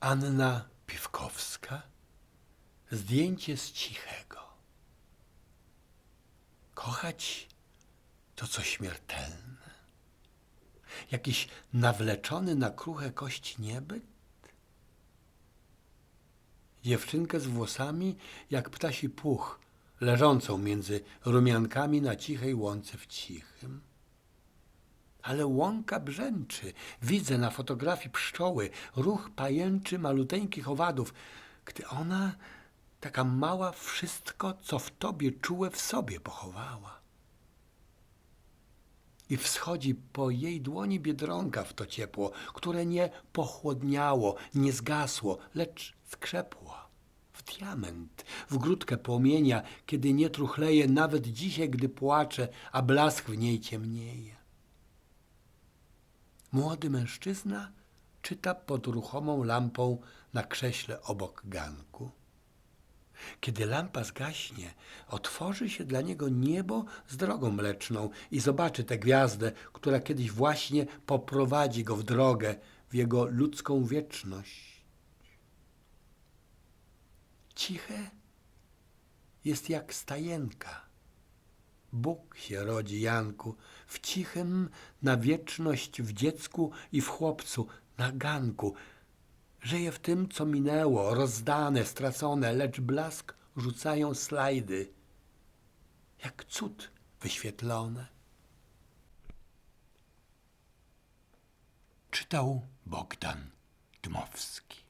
Anna Piwkowska. Zdjęcie z cichego. Kochać to co śmiertelne. Jakiś nawleczony na kruche kości niebyt? Dziewczynkę z włosami jak ptasi puch, leżącą między rumiankami na cichej łące w cichym. Ale łąka brzęczy. Widzę na fotografii pszczoły, ruch pajęczy maluteńkich owadów, gdy ona, taka mała, wszystko, co w tobie czułe, w sobie pochowała. I wschodzi po jej dłoni biedronka w to ciepło, które nie pochłodniało, nie zgasło, lecz skrzepło. W diament, w grudkę płomienia, kiedy nie truchleje nawet dzisiaj, gdy płacze, a blask w niej ciemnieje. Młody mężczyzna czyta pod ruchomą lampą na krześle obok ganku. Kiedy lampa zgaśnie, otworzy się dla niego niebo z drogą mleczną i zobaczy tę gwiazdę, która kiedyś właśnie poprowadzi go w drogę, w jego ludzką wieczność. Ciche jest jak stajenka. Bóg się rodzi, Janku, w cichym na wieczność w dziecku i w chłopcu, na ganku. Żyje w tym, co minęło, rozdane, stracone, lecz blask rzucają slajdy, jak cud wyświetlone. Czytał Bogdan Dmowski.